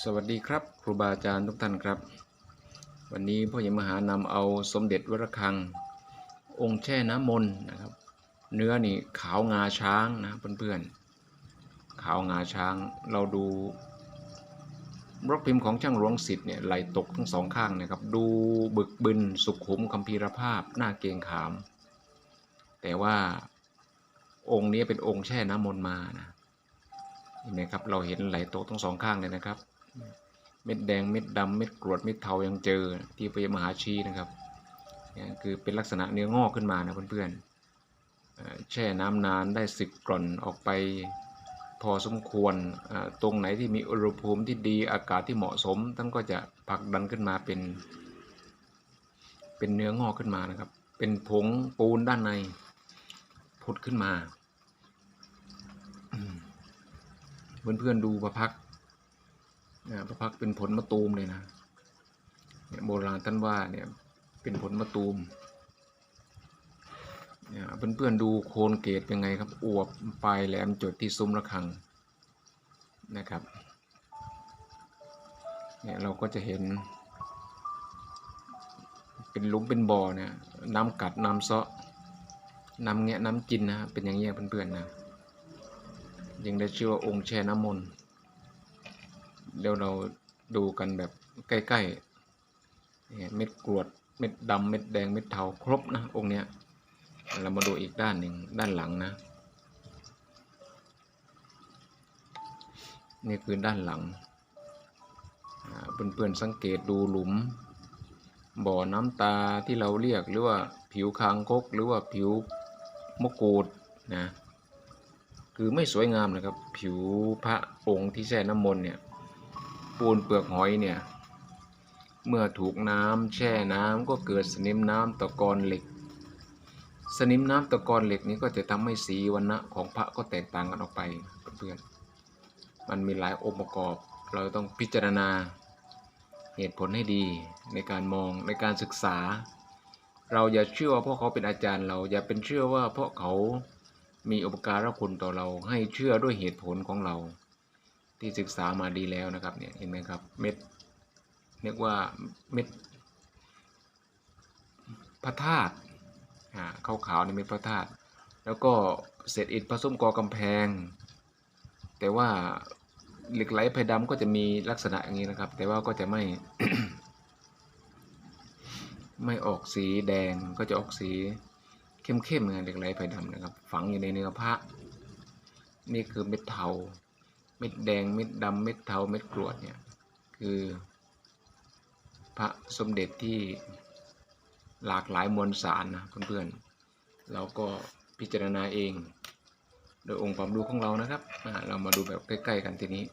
สวัสดีครับ ครูบาอาจารย์ทุกท่านครับ วันนี้พ่อใหญ่มหานำเอาสมเด็จวรคัง องค์แช่น้ำมนต์นะครับ เนื้อนี่ขาวงาช้างนะเพื่อนๆขาวงาช้างเราดูบล็อกพิมพ์ของช่างหลวงสิทธิ์เนี่ยไหลตกทั้งสองข้างนะครับ ดูบึกบึนสุขุมคัมภีรภาพหน้าเกงขาม แต่ว่าองค์นี้เป็นองค์แช่น้ำมนต์มานะเห็นไหมครับเราเห็นไหลโตทั้งสองข้างเลยนะครับ เม็ดแดงเม็ดดำเม็ดกรวดเม็ดเทายังเจอที่พยมหาชีนะครับนี่คือเป็นลักษณะเนื้องอกขึ้นมานะเพื่อนๆเอ่อแช่น้ำนานได้สึกกร่อนออกไปพอสมควรตรงไหนที่มีอุณหภูมิที่ดีอากาศที่เหมาะสมท่านก็จะผลักดันขึ้นมาเป็น เป็นเนื้องอกขึ้นมานะครับ เป็นผงปูนด้านในผุดขึ้นมา เพื่อนๆดูประพัก นะประพักเป็นผลมะตูมเลยนะเนี่ยโบราณท่านว่าเนี่ยเป็นผลมะตูมเนี่ยเพื่อนๆดูโคนเกตเป็นไงครับ อวบปลายแหลมจดที่ซุ้มระฆังนะครับเนี่ยเราก็จะเห็น เป็นลุมเป็นบ่อเนี่ยน้ำกัดน้ำเซาะน้ำแงะน้ำจินนะเป็นอย่างเงี้ยเพื่อนๆนะยังได้ชื่อว่าองค์แช่น้ำมนต์ เดี๋ยวเราดูกันแบบใกล้ๆ เม็ดกรวด เม็ดดำเม็ดแดง เม็ดเทาครบนะองค์เนี้ย เรามาดูอีกด้านหนึ่งด้านหลังนะ นี่คือด้านหลังอ่าเพื่อนๆสังเกตดูหลุม บ่อน้ำตาที่เราเรียกหรือว่าผิวคางคกหรือว่าผิวมะกรูดนะ คือไม่สวยงามนะครับ ผิวพระองค์ที่แช่น้ำมนต์เนี่ย ปูนเปลือกหอยเนี่ย เมื่อถูกน้ำแช่น้ำก็เกิดสนิมน้ำตะกอนเหล็ก สนิมน้ำตะกอนเหล็กนี้ก็จะทำให้สีวันณะของพระก็แตกต่างกันออกไปเพื่อนมันมีหลายองค์ประกอบ เราต้องพิจารณาเหตุผลให้ดีในการมองในการศึกษา เราอย่าเชื่อว่าเพราะเขาเป็นอาจารย์เราอย่าเป็นเชื่อว่าเพราะเขามีอุปการะคุณต่อเราให้เชื่อด้วยเหตุผลของเรา ที่ศึกษามาดีแล้วนะครับเนี่ยเห็นไหมครับเม็ดเรียกว่าเม็ดพระธาตุอ่าขาวๆในเม็ดพระธาตุแล้วก็เศษอิฐผสมกอกำแพง แต่ว่าเหล็กไหลไผ่ดำก็จะมีลักษณะอย่างนี้นะครับ แต่ว่าก็จะไม่ไม่ออกสีแดงก็จะออกสีเข้มๆไงเหล็กไหลไผ่ดำนะครับ ฝังอยู่ในเนื้อพระนี่คือเม็ดเทา ม็ดแดงเม็ดดำเม็ดเทาเม็ดกรวดเนี่ยคือ พระสมเด็จที่หลากหลายมวลสารนะเพื่อนๆเราก็พิจารณาเอง โดยองค์ความรู้ของเรานะครับเรามาดูแบบใกล้ ๆ กันทีนี้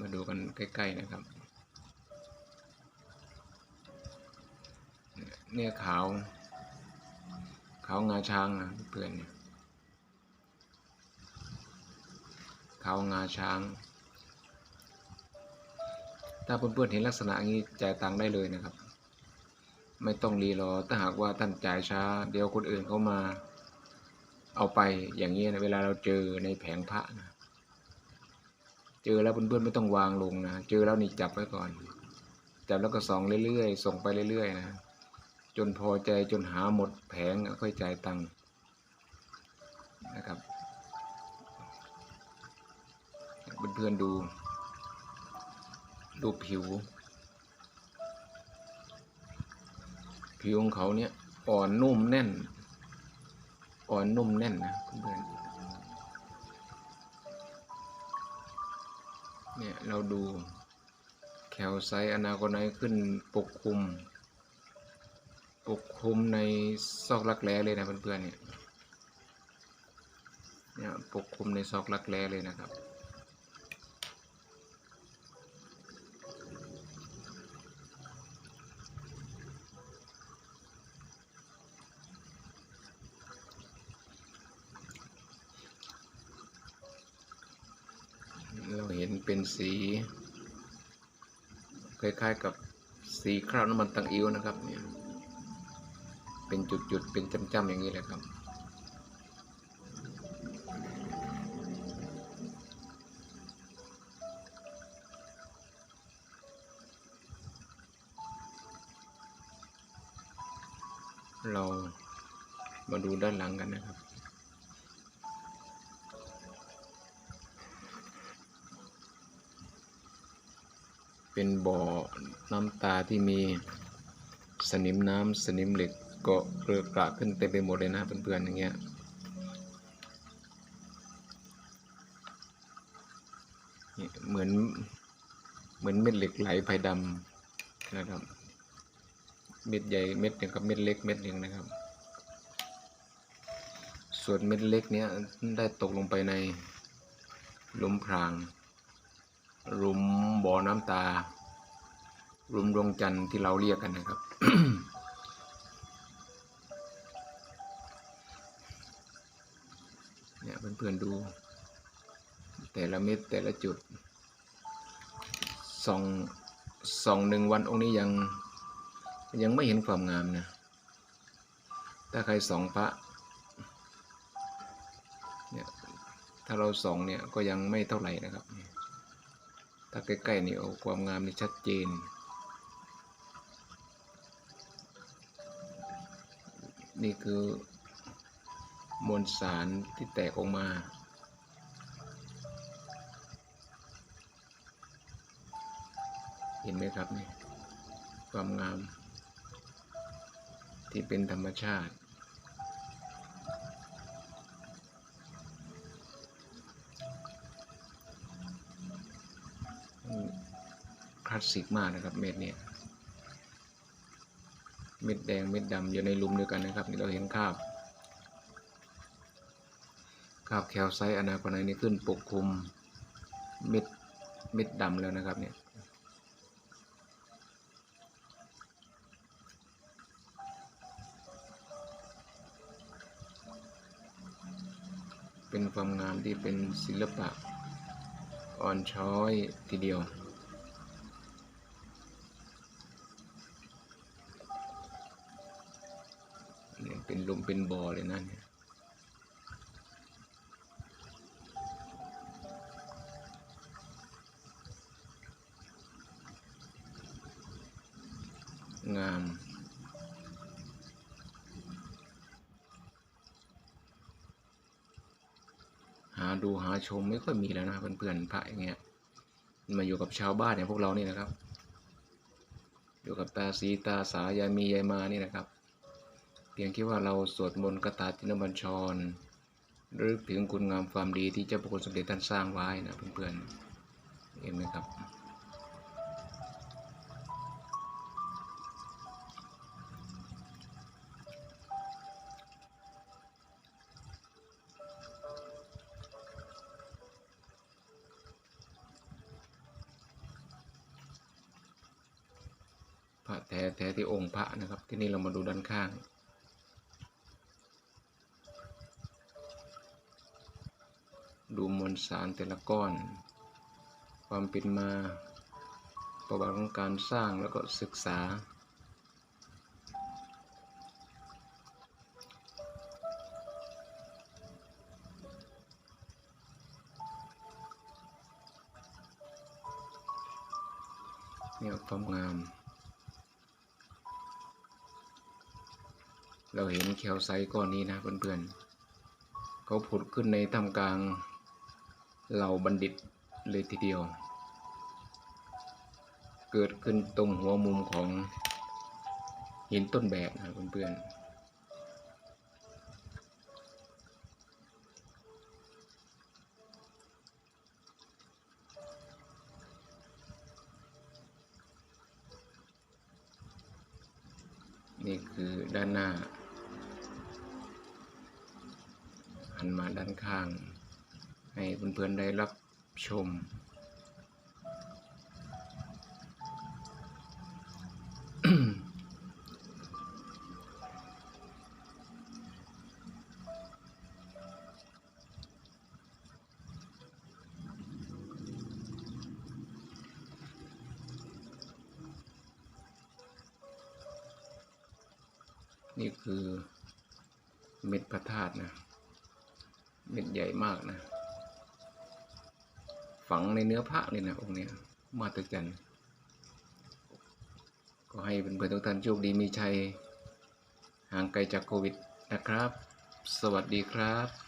มาดูกันใกล้ ๆ นะครับ เนี่ยขาว ขาวงาช้างนะเพื่อนเนี่ย ขางาช้าง ถ้าเพื่อนๆเห็นลักษณะนี้จ่ายตังค์ได้เลยนะครับ ไม่ต้องรีรอถ้าหากว่าท่านจ่ายช้า เดี๋ยวคนอื่นเขามา เอาไปอย่างนี้นะเวลาเราเจอในแผงพระนะเจอแล้วเพื่อนๆไม่ต้องวางลงนะเจอแล้วนี่จับไว้ก่อนจับแล้วก็ส่องเรื่อยๆ ส่งไปเรื่อยๆนะจนพอใจจนหาหมดแผงค่อยจ่ายตังค์นะครับ เพื่อนๆดูดูผิว ผิวของเขาเนี่ย อ่อนนุ่มแน่น อ่อนนุ่มแน่นนะเพื่อนๆเนี่ยเราดูแคลไซต์อนาโกไนขึ้นปกคลุม ปกคลุมในซอกรักแร้เลยนะเพื่อนๆเนี่ยเนี่ยปกคลุมในซอกรักแร้เลยนะครับ สี คล้ายๆกับสีคราบน้ำมันตังอิ้วนะครับเนี่ยเป็นจุดๆ เป็นจำๆอย่างนี้เลยครับ เรามาดูด้านหลังกันนะครับ เป็นบ่อน้ำตาที่มีสนิมน้ำสนิมเหล็กเกาะเกลือกระขึ้นเต็มไปหมดเลยนะเพื่อนๆอย่างเงี้ยเหมือนเหมือนเม็ดเหล็กไหลไฟดำนะครับ เม็ดใหญ่เม็ดหนึ่งกับเม็ดเล็กเม็ดหนึ่งนะครับ ส่วนเม็ดเล็กเนี้ยได้ตกลงไปในหลุมพราง หลุมบ่อน้ำตาหลุมดวงจันทร์ที่เราเรียกกันนะครับ เนี่ยเพื่อนๆดู แต่ละเม็ดแต่ละจุดส่องส่องหนึ่งวันองค์นี้ยังยังไม่เห็นความงามนะ ถ้าใครส่องพระเนี่ยถ้าเราส่องเนี่ยก็ยังไม่เท่าไหร่นะครับ ถ้าใกล้ๆนี่โอ้ความงามนี่ชัดเจน นี่คือมวลสารที่แตกออกมาเห็นไหมครับนี่ความงามที่เป็นธรรมชาติ สสิกมากนะครับ เม็ดเนี่ยเม็ดแดงเม็ดดำอยู่ในลุมเดียวกันนะครับนี่เราเห็นคราบคราบแคลไซต์อนาคอนไนนี่ขึ้นปกคลุมเม็ดเม็ดดำแล้วนะครับเนี่ยเป็นความงามที่เป็นศิลปะอ่อนช้อยทีเดียว เป็นลมเป็นบ่อเลยนะเนี่ยงาม หาดูหาชมไม่ค่อยมีแล้วนะเพื่อนๆพระอย่างเงี้ยมันมาอยู่กับชาวบ้านอย่างพวกเรานี่นะครับ อยู่กับตาสีตาสายายมียายมานี่นะครับ พียงแค่ว่าเราสวดมนต์คาถาจินบัญชรรึกถึงคุณงามความดีที่เจ้าพระคุณสมเด็จท่านสร้างไว้นะเพื่อนๆเห็นไหมครับ พระแท้แท้ที่องค์พระนะครับ ที่นี่เรามาดูด้านข้าง ดูมวลสารแต่ละก้อน ความเป็นมา ประวัติของการสร้างแล้วก็ศึกษา เนี่ยความงาม เราเห็นแคลไซต์ก้อนนี้นะเพื่อนๆเขาผุดขึ้นในท่ามกลาง เหล่าบัณฑิตเลยทีเดียว เกิดขึ้นตรงหัวมุมของหินต้นแบบนะเพื่อนๆนี่คือด้านหน้าหันมาด้านข้าง ให้เพื่อนๆได้รับชม นี่คือเม็ดพระธาตุนะ เม็ดใหญ่มากนะ ฝังในเนื้อพระเลยนะองค์เนี้ยมาตรจันก็ให้เป็นเพื่อนๆทุกท่านโชคดีมีชัยห่างไกลจากโควิดนะครับ สวัสดีครับ